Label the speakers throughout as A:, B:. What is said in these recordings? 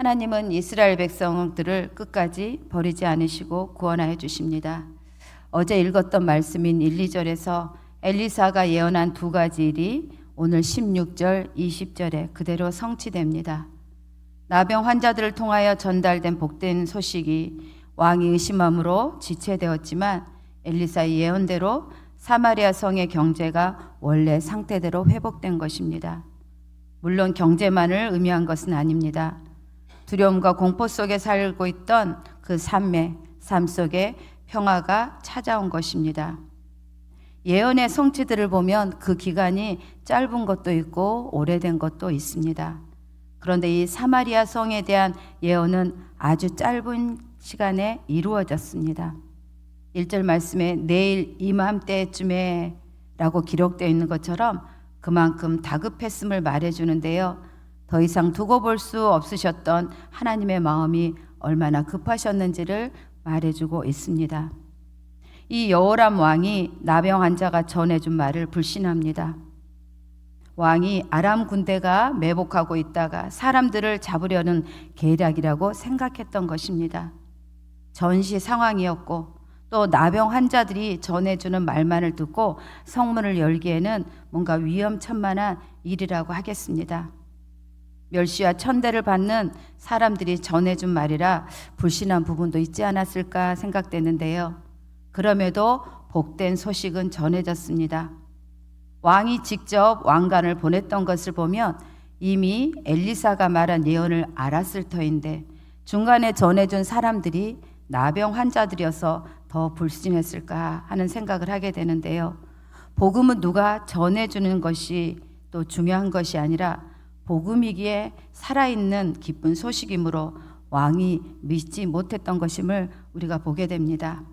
A: 하나님은 이스라엘 백성들을 끝까지 버리지 않으시고 구원하여 주십니다. 어제 읽었던 말씀인 1, 2절에서 엘리사가 예언한 두 가지 일이 오늘 16절, 20절에 그대로 성취됩니다. 나병 환자들을 통하여 전달된 복된 소식이 왕이 의심함으로 지체되었지만 엘리사의 예언대로 사마리아 성의 경제가 원래 상태대로 회복된 것입니다. 물론 경제만을 의미한 것은 아닙니다. 두려움과 공포 속에 살고 있던 그 삶의 삶 속에 평화가 찾아온 것입니다. 예언의 성취들을 보면 그 기간이 짧은 것도 있고 오래된 것도 있습니다. 그런데 이 사마리아 성에 대한 예언은 아주 짧은 시간에 이루어졌습니다. 1절 말씀에 내일 이맘때쯤에 라고 기록되어 있는 것처럼 그만큼 다급했음을 말해주는데요. 더 이상 두고 볼 수 없으셨던 하나님의 마음이 얼마나 급하셨는지를 말해주고 있습니다. 이 여호람 왕이 나병 환자가 전해준 말을 불신합니다. 왕이 아람 군대가 매복하고 있다가 사람들을 잡으려는 계략이라고 생각했던 것입니다. 전시 상황이었고 또 나병 환자들이 전해주는 말만을 듣고 성문을 열기에는 뭔가 위험천만한 일이라고 하겠습니다. 멸시와 천대를 받는 사람들이 전해준 말이라 불신한 부분도 있지 않았을까 생각되는데요. 그럼에도 복된 소식은 전해졌습니다. 왕이 직접 왕관을 보냈던 것을 보면 이미 엘리사가 말한 예언을 알았을 터인데 중간에 전해준 사람들이 나병 환자들이어서 더 불신했을까 하는 생각을 하게 되는데요. 복음은 누가 전해주는 것이 또 중요한 것이 아니라 복음이기에 살아있는 기쁜 소식이므로 왕이 믿지 못했던 것임을 우리가 보게 됩니다.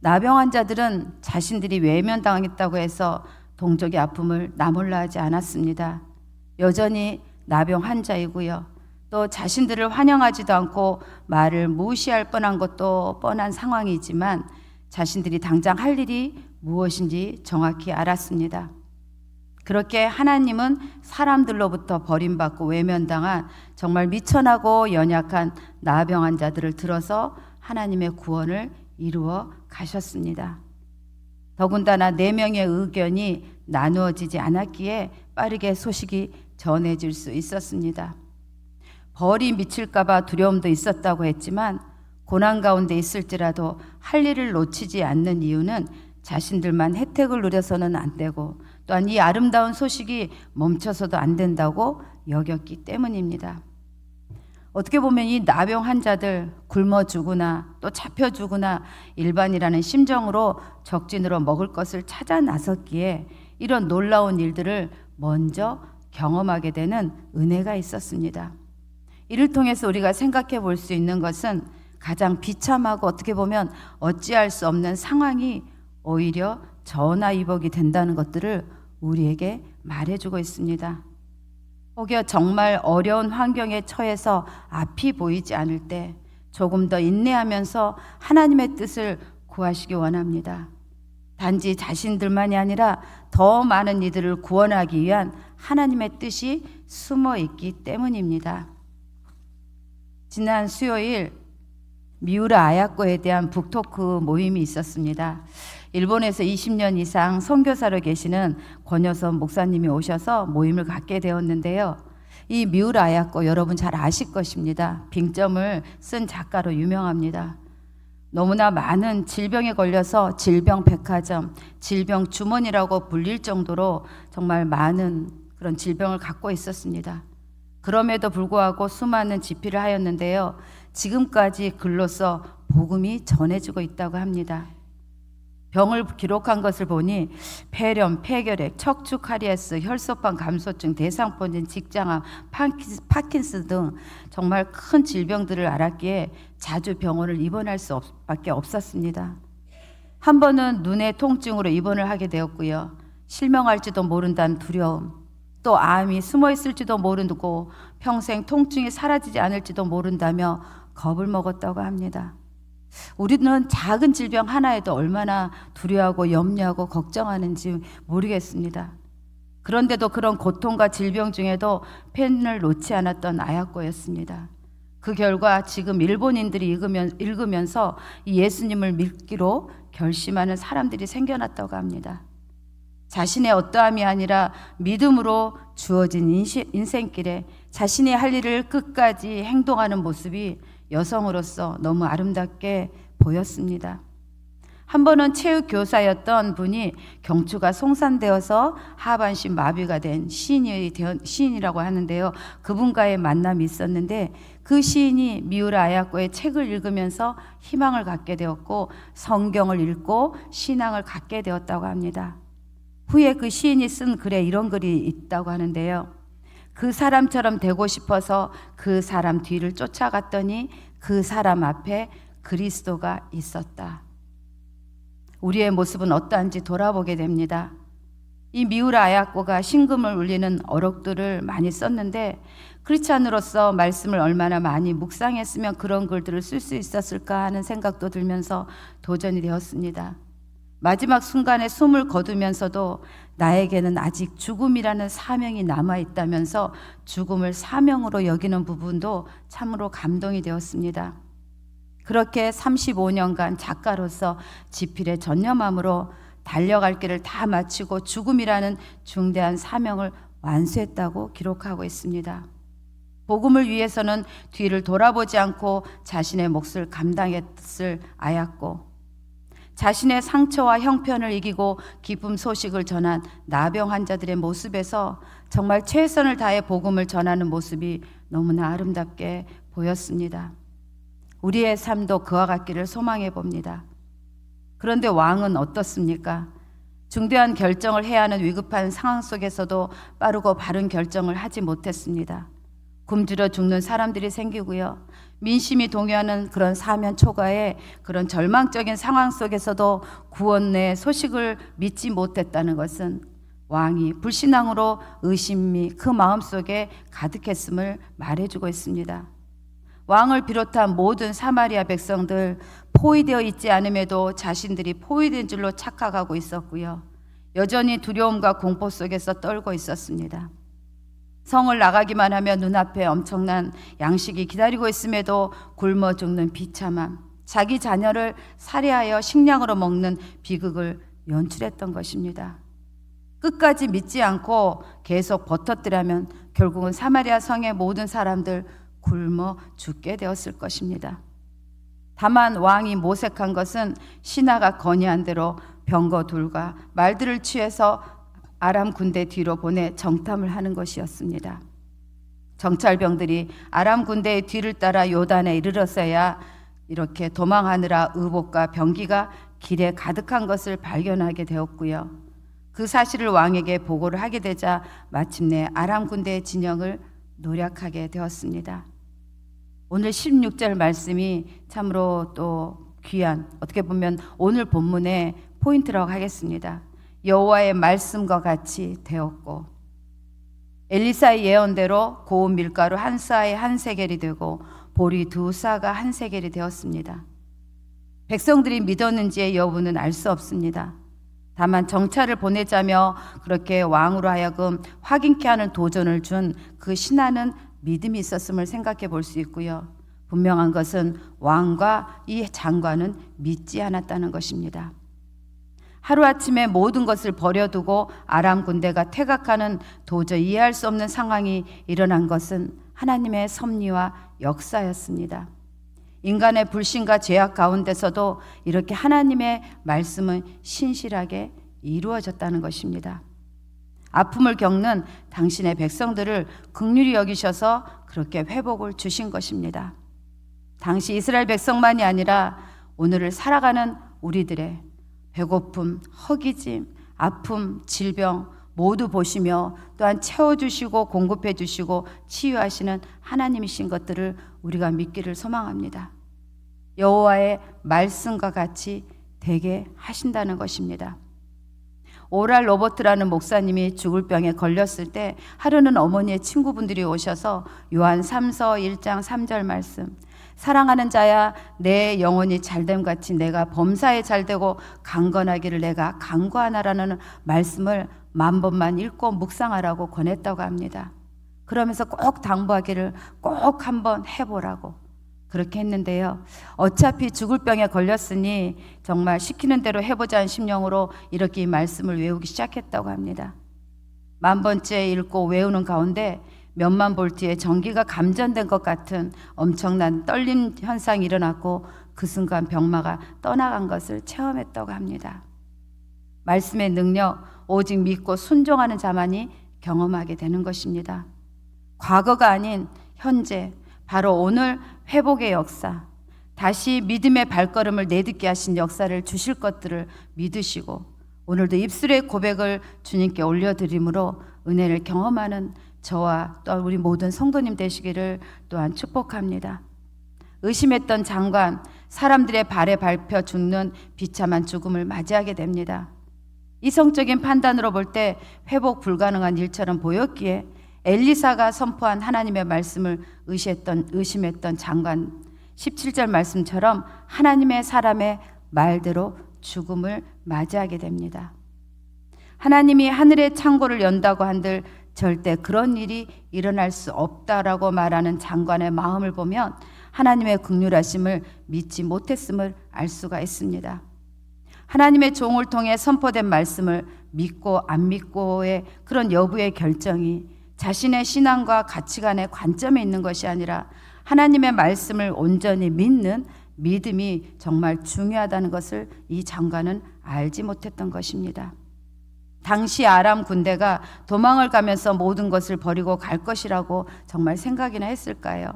A: 나병 환자들은 자신들이 외면당했다고 해서 동족의 아픔을 나몰라 하지 않았습니다. 여전히 나병 환자이고요. 또 자신들을 환영하지도 않고 말을 무시할 뻔한 것도 뻔한 상황이지만 자신들이 당장 할 일이 무엇인지 정확히 알았습니다. 그렇게 하나님은 사람들로부터 버림받고 외면당한 정말 미천하고 연약한 나병 환자들을 들어서 하나님의 구원을 이루어 가셨습니다. 더군다나 네 명의 의견이 나누어지지 않았기에 빠르게 소식이 전해질 수 있었습니다. 벌이 미칠까봐 두려움도 있었다고 했지만 고난 가운데 있을지라도 할 일을 놓치지 않는 이유는 자신들만 혜택을 누려서는 안 되고 또한 이 아름다운 소식이 멈춰서도 안 된다고 여겼기 때문입니다. 어떻게 보면 이 나병 환자들 굶어 죽으나 또 잡혀 죽으나 일반이라는 심정으로 적진으로 먹을 것을 찾아 나섰기에 이런 놀라운 일들을 먼저 경험하게 되는 은혜가 있었습니다. 이를 통해서 우리가 생각해 볼 수 있는 것은 가장 비참하고 어떻게 보면 어찌할 수 없는 상황이 오히려 전화위복이 된다는 것들을 우리에게 말해주고 있습니다. 혹여 정말 어려운 환경에 처해서 앞이 보이지 않을 때 조금 더 인내하면서 하나님의 뜻을 구하시기 원합니다. 단지 자신들만이 아니라 더 많은 이들을 구원하기 위한 하나님의 뜻이 숨어 있기 때문입니다. 지난 수요일 미우라 아야코에 대한 북토크 모임이 있었습니다. 일본에서 20년 이상 선교사로 계시는 권여선 목사님이 오셔서 모임을 갖게 되었는데요. 이 미우라 아야코 여러분 잘 아실 것입니다. 빙점을 쓴 작가로 유명합니다. 너무나 많은 질병에 걸려서 질병 백화점, 질병 주머니라고 불릴 정도로 정말 많은 그런 질병을 갖고 있었습니다. 그럼에도 불구하고 수많은 집필을 하였는데요. 지금까지 글로써 복음이 전해지고 있다고 합니다. 병을 기록한 것을 보니 폐렴, 폐결핵, 척추 카리에스, 혈소판 감소증, 대상포진, 직장암, 파킨스 등 정말 큰 질병들을 알았기에 자주 병원을 입원할 수밖에 없었습니다. 한 번은 눈의 통증으로 입원을 하게 되었고요. 실명할지도 모른다는 두려움, 또 암이 숨어 있을지도 모르고 평생 통증이 사라지지 않을지도 모른다며 겁을 먹었다고 합니다. 우리는 작은 질병 하나에도 얼마나 두려워하고 염려하고 걱정하는지 모르겠습니다. 그런데도 그런 고통과 질병 중에도 펜을 놓지 않았던 아야코였습니다. 그 결과 지금 일본인들이 읽으면, 이 예수님을 믿기로 결심하는 사람들이 생겨났다고 합니다. 자신의 어떠함이 아니라 믿음으로 주어진 인생길에 자신이 할 일을 끝까지 행동하는 모습이 여성으로서 너무 아름답게 보였습니다. 한 번은 체육 교사였던 분이 경추가 송산되어서 하반신 마비가 된 시인이 되어, 시인이라고 하는데요. 그분과의 만남이 있었는데 그 시인이 미우라 아야코의 책을 읽으면서 희망을 갖게 되었고 성경을 읽고 신앙을 갖게 되었다고 합니다. 후에 그 시인이 쓴 글에 이런 글이 있다고 하는데요. 그 사람처럼 되고 싶어서 그 사람 뒤를 쫓아갔더니 그 사람 앞에 그리스도가 있었다. 우리의 모습은 어떠한지 돌아보게 됩니다. 이 미우라 아야코가 신금을 울리는 어록들을 많이 썼는데 크리스찬으로서 말씀을 얼마나 많이 묵상했으면 그런 글들을 쓸 수 있었을까 하는 생각도 들면서 도전이 되었습니다. 마지막 순간에 숨을 거두면서도 나에게는 아직 죽음이라는 사명이 남아 있다면서 죽음을 사명으로 여기는 부분도 참으로 감동이 되었습니다. 그렇게 35년간 작가로서 지필에 전념함으로 달려갈 길을 다 마치고 죽음이라는 중대한 사명을 완수했다고 기록하고 있습니다. 복음을 위해서는 뒤를 돌아보지 않고 자신의 몫을 감당했을 아였고 자신의 상처와 형편을 이기고 기쁨 소식을 전한 나병 환자들의 모습에서 정말 최선을 다해 복음을 전하는 모습이 너무나 아름답게 보였습니다. 우리의 삶도 그와 같기를 소망해 봅니다. 그런데 왕은 어떻습니까? 중대한 결정을 해야 하는 위급한 상황 속에서도 빠르고 바른 결정을 하지 못했습니다. 굶주려 죽는 사람들이 생기고요. 민심이 동요하는 그런 사면 초과의 그런 절망적인 상황 속에서도 구원의 소식을 믿지 못했다는 것은 왕이 불신앙으로 의심이 그 마음속에 가득했음을 말해주고 있습니다. 왕을 비롯한 모든 사마리아 백성들 포위되어 있지 않음에도 자신들이 포위된 줄로 착각하고 있었고요. 여전히 두려움과 공포 속에서 떨고 있었습니다. 성을 나가기만 하면 눈앞에 엄청난 양식이 기다리고 있음에도 굶어 죽는 비참함, 자기 자녀를 살해하여 식량으로 먹는 비극을 연출했던 것입니다. 끝까지 믿지 않고 계속 버텼더라면 결국은 사마리아 성의 모든 사람들 굶어 죽게 되었을 것입니다. 다만 왕이 모색한 것은 신하가 건의한 대로 병거 둘과 말들을 취해서 아람 군대 뒤로 보내 정탐을 하는 것이었습니다. 정찰병들이 아람 군대의 뒤를 따라 요단에 이르렀어야 이렇게 도망하느라 의복과 병기가 길에 가득한 것을 발견하게 되었고요. 그 사실을 왕에게 보고를 하게 되자 마침내 아람 군대의 진영을 노력하게 되었습니다. 오늘 16절 말씀이 참으로 또 귀한 어떻게 보면 오늘 본문의 포인트라고 하겠습니다. 여호와의 말씀과 같이 되었고 엘리사의 예언대로 고운 밀가루 한 사에 한 세겔이 되고 보리 두 사가 한 세겔이 되었습니다. 백성들이 믿었는지의 여부는 알 수 없습니다. 다만 정찰을 보내자며 그렇게 왕으로 하여금 확인케 하는 도전을 준 그 신하는 믿음이 있었음을 생각해 볼 수 있고요. 분명한 것은 왕과 이 장관은 믿지 않았다는 것입니다. 하루아침에 모든 것을 버려두고 아람 군대가 퇴각하는 도저히 이해할 수 없는 상황이 일어난 것은 하나님의 섭리와 역사였습니다. 인간의 불신과 죄악 가운데서도 이렇게 하나님의 말씀은 신실하게 이루어졌다는 것입니다. 아픔을 겪는 당신의 백성들을 극률히 여기셔서 그렇게 회복을 주신 것입니다. 당시 이스라엘 백성만이 아니라 오늘을 살아가는 우리들의 배고픔, 허기짐, 아픔, 질병 모두 보시며 또한 채워주시고 공급해 주시고 치유하시는 하나님이신 것들을 우리가 믿기를 소망합니다. 여호와의 말씀과 같이 되게 하신다는 것입니다. 오랄 로버트라는 목사님이 죽을 병에 걸렸을 때 하루는 어머니의 친구분들이 오셔서 요한 3서 1장 3절 말씀 사랑하는 자야 내 영혼이 잘됨 같이 내가 범사에 잘되고 강건하기를 내가 강구하나라는 말씀을 만 번만 읽고 묵상하라고 권했다고 합니다. 그러면서 꼭 당부하기를 꼭 한번 해보라고 그렇게 했는데요. 어차피 죽을 병에 걸렸으니 정말 시키는 대로 해보자는 심령으로 이렇게 이 말씀을 외우기 시작했다고 합니다. 만 번째 읽고 외우는 가운데 몇만 볼트의 전기가 감전된 것 같은 엄청난 떨림 현상이 일어났고 그 순간 병마가 떠나간 것을 체험했다고 합니다. 말씀의 능력 오직 믿고 순종하는 자만이 경험하게 되는 것입니다. 과거가 아닌 현재 바로 오늘 회복의 역사 다시 믿음의 발걸음을 내딛게 하신 역사를 주실 것들을 믿으시고 오늘도 입술의 고백을 주님께 올려드림으로 은혜를 경험하는 저와 또 우리 모든 성도님 되시기를 또한 축복합니다. 의심했던 장관 사람들의 발에 밟혀 죽는 비참한 죽음을 맞이하게 됩니다. 이성적인 판단으로 볼 때 회복 불가능한 일처럼 보였기에 엘리사가 선포한 하나님의 말씀을 의시했던 의심했던 장관 17절 말씀처럼 하나님의 사람의 말대로 죽음을 맞이하게 됩니다. 하나님이 하늘의 창고를 연다고 한들 절대 그런 일이 일어날 수 없다라고 말하는 장관의 마음을 보면 하나님의 극률하심을 믿지 못했음을 알 수가 있습니다. 하나님의 종을 통해 선포된 말씀을 믿고 안 믿고의 그런 여부의 결정이 자신의 신앙과 가치관의 관점에 있는 것이 아니라 하나님의 말씀을 온전히 믿는 믿음이 정말 중요하다는 것을 이 장관은 알지 못했던 것입니다. 당시 아람 군대가 도망을 가면서 모든 것을 버리고 갈 것이라고 정말 생각이나 했을까요?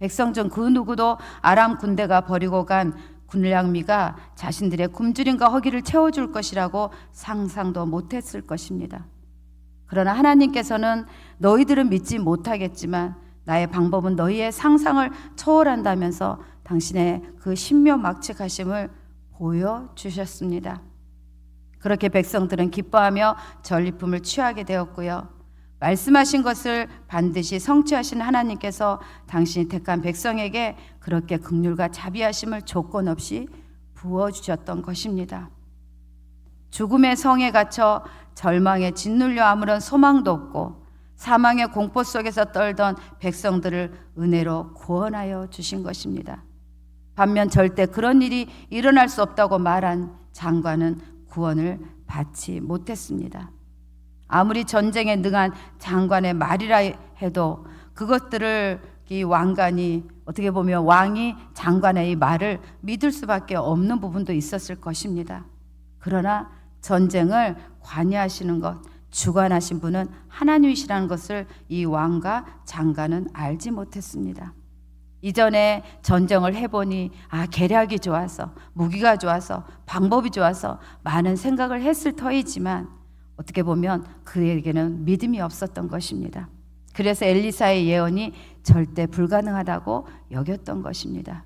A: 백성 중 그 누구도 아람 군대가 버리고 간 군량미가 자신들의 굶주림과 허기를 채워줄 것이라고 상상도 못했을 것입니다. 그러나 하나님께서는 너희들은 믿지 못하겠지만 나의 방법은 너희의 상상을 초월한다면서 당신의 그 신묘 막측하심을 보여주셨습니다. 그렇게 백성들은 기뻐하며 전리품을 취하게 되었고요. 말씀하신 것을 반드시 성취하신 하나님께서 당신이 택한 백성에게 그렇게 극률과 자비하심을 조건 없이 부어 주셨던 것입니다. 죽음의 성에 갇혀 절망에 짓눌려 아무런 소망도 없고 사망의 공포 속에서 떨던 백성들을 은혜로 구원하여 주신 것입니다. 반면 절대 그런 일이 일어날 수 없다고 말한 장관은 구원을 받지 못했습니다. 아무리 전쟁에 능한 장관의 말이라 해도 그것들을 이 왕관이 어떻게 보면 왕이 장관의 이 말을 믿을 수밖에 없는 부분도 있었을 것입니다. 그러나 전쟁을 관여하시는 것, 주관하신 분은 하나님이시라는 것을 이 왕과 장관은 알지 못했습니다. 이전에 전쟁을 해보니 아 계략이 좋아서 무기가 좋아서 방법이 좋아서 많은 생각을 했을 터이지만 어떻게 보면 그에게는 믿음이 없었던 것입니다. 그래서 엘리사의 예언이 절대 불가능하다고 여겼던 것입니다.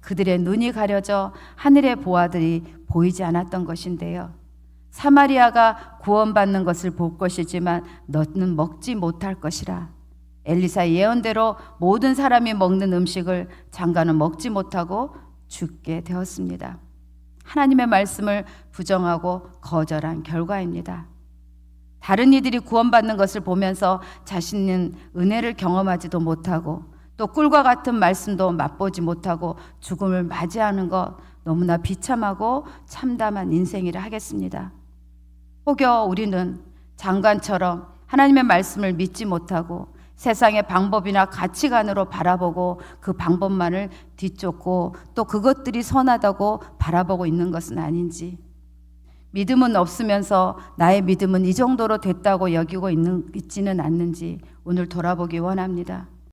A: 그들의 눈이 가려져 하늘의 보아들이 보이지 않았던 것인데요. 사마리아가 구원받는 것을 볼 것이지만 너는 먹지 못할 것이라. 엘리사 예언대로 모든 사람이 먹는 음식을 장가는 먹지 못하고 죽게 되었습니다. 하나님의 말씀을 부정하고 거절한 결과입니다. 다른 이들이 구원받는 것을 보면서 자신은 은혜를 경험하지도 못하고 또 꿀과 같은 말씀도 맛보지 못하고 죽음을 맞이하는 것 너무나 비참하고 참담한 인생이라 하겠습니다. 혹여 우리는 장관처럼 하나님의 말씀을 믿지 못하고 세상의 방법이나 가치관으로 바라보고 그 방법만을 뒤쫓고 또 그것들이 선하다고 바라보고 있는 것은 아닌지 믿음은 없으면서 나의 믿음은 이 정도로 됐다고 여기고 있는, 있지는 않는지 오늘 돌아보기 원합니다.